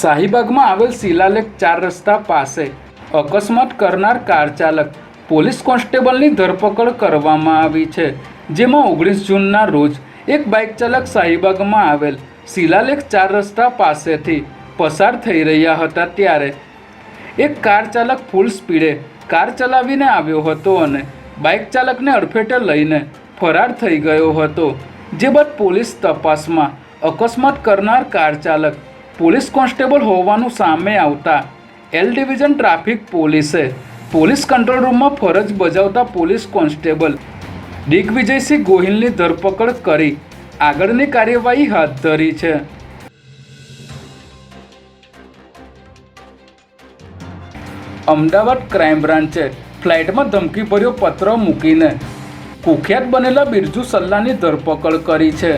શાહીબાગમાં આવેલ શિલાલેખ ચાર રસ્તા પાસે અકસ્માત કરનાર કાર ચાલક પોલીસ કોન્સ્ટેબલની ધરપકડ કરવામાં આવી છે, જેમાં ઓગણીસ જૂનના રોજ એક બાઇક ચાલક શાહીબાગમાં આવેલ શિલાલેખ ચાર રસ્તા પાસેથી પસાર થઈ રહ્યા હતા ત્યારે એક કાર ચાલક ફૂલ સ્પીડે કાર ચલાવીને આવ્યો હતો અને બાઇક ચાલકને અડફેટે લઈને ફરાર થઈ ગયો હતો, જે બાદ પોલીસ તપાસમાં અકસ્માત કરનાર કાર ચાલક પોલીસ કોન્સ્ટેબલ હોવાનું સામે આવતા એલ ડિવિઝન ટ્રાફિક પોલીસે પોલીસ કંટ્રોલ રૂમમાં ફરજ બજાવતા પોલીસ કોન્સ્ટેબલ દિગ્વિજયસિંહ ગોહિલની ધરપકડ કરી આગળની કાર્યવાહી હાથ ધરી છે. અમદાવાદ ક્રાઇમ બ્રાન્ચે ફ્લાઇટમાં ધમકીભર્યો પત્ર મૂકીને કુખ્યાત બનેલા બિરજુ સલ્લાની ધરપકડ કરી છે.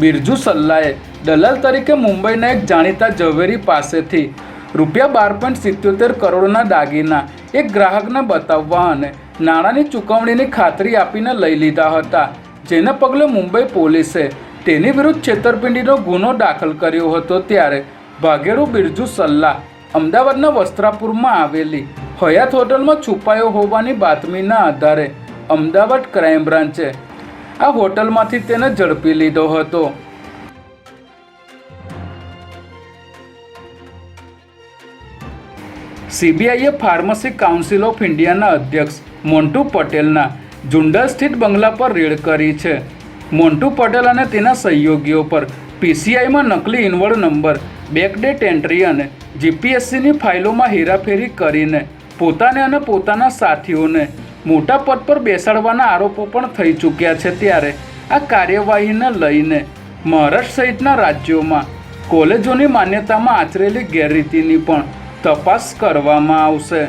બિરજુ સલ્લાએ દલાલ તરીકે મુંબઈના એક જાણીતા ઝવેરી પાસેથી રૂપિયા બાર પોઈન્ટ સિત્યોતેર કરોડના દાગીના એક ગ્રાહકને બતાવવા અને નાણાંની ચૂકવણીની ખાતરી આપીને લઈ લીધા હતા, જેને પગલે મુંબઈ પોલીસે તેની વિરુદ્ધ છેતરપિંડીનો ગુનો દાખલ કર્યો હતો ત્યારે ભાગેડુ બિરજુ સલ્લા અમદાવાદના વસ્ત્રાપુરમાં આવેલી હયાત હોટલમાં છુપાયો હોવાની બાતમીના આધારે અમદાવાદ ક્રાઇમ બ્રાન્ચે આ હોટલમાંથી તેને ઝડપી લીધો હતો. સીબીઆઈએ ફાર્મસી કાઉન્સિલ ઓફ ઇન્ડિયાના અધ્યક્ષ મોન્ટુ પટેલના જુંડલ સ્થિત બંગલા પર રેડ કરી છે. મોન્ટુ પટેલ અને તેના સહયોગીઓ પર પીસીઆઈમાં નકલી ઇન્વર્ડ નંબર, બેકડેટ એન્ટ્રી અને જીપીએસસીની ફાઇલોમાં હેરાફેરી કરીને પોતાને અને પોતાના સાથીઓને મોટા પદ પર બેસાડવાના આરોપો પણ થઈ ચૂક્યા છે ત્યારે આ કાર્યવાહીને લઈને મહારાષ્ટ્ર સહિતના રાજ્યોમાં કોલેજોની માન્યતામાં આચરેલી ગેરરીતિની પણ તપાસ કરવામાં આવશે.